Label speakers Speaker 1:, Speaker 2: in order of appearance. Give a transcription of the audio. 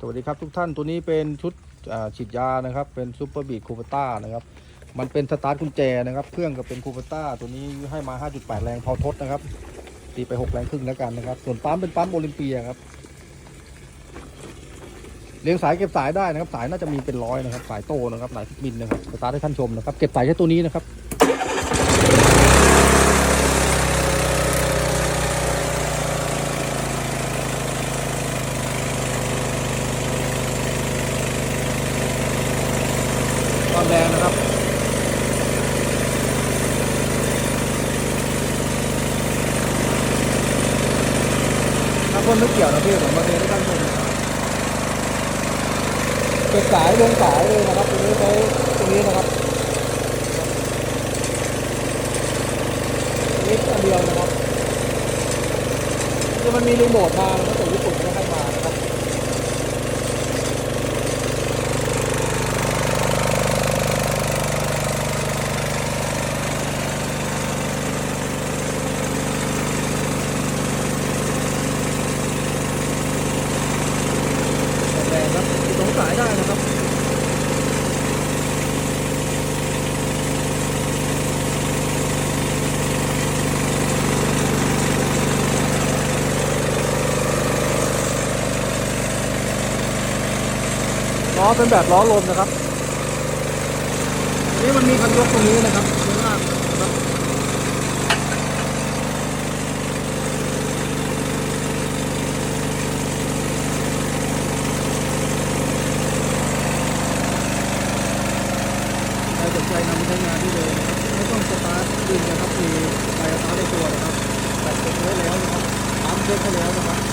Speaker 1: สวัสดีครับทุกท่านตัวนี้เป็นชุดฉีดยานะครับ เป็นซูเปอร์บีทคูปต้านะครับ มันเป็นสตาร์ทกุญแจนะครับเครื่องก็เป็นคูปต้าตัวนี้ให้มา 5.8 แรงพอทดนะครับตีไป 6 แรงครึ่งแล้วกันนะครับ ส่วนปั๊มเป็นปั๊มโอลิมเปียครับเลี้ยงสายเก็บสายได้นะครับ สายน่าจะมีเป็นร้อยนะครับ สายโตนะครับหลายมิลนะครับสตาร์ทให้ท่านชมนะครับ เก็บสายแค่ตัวนี้นะครับ ความ แรงนะครับถ้าคนไม่เกี่ยวนะพี่ผมมาเรียนให้ท่านชมนเก็บสายลงสายเลยนะครับตรงนี้ใช้ตรงนี้นะครับนี่อันเดียวนะครับคือมันมีรีโมทมานะครับแต่ญี่ ล้อเป็นแบบล้อลมนะครับ นี่มันมีคันยกตรงนี้นะครับเยอะมากครับใครสนใจนำไปใช้งานที่เลยไม่ต้องสตาร์ทดึงนะครับมีไฟตาร์ทในตัวนะครับเสร็จไว้แล้วนะครับปั๊มเช็คไว้แล้วนะครับ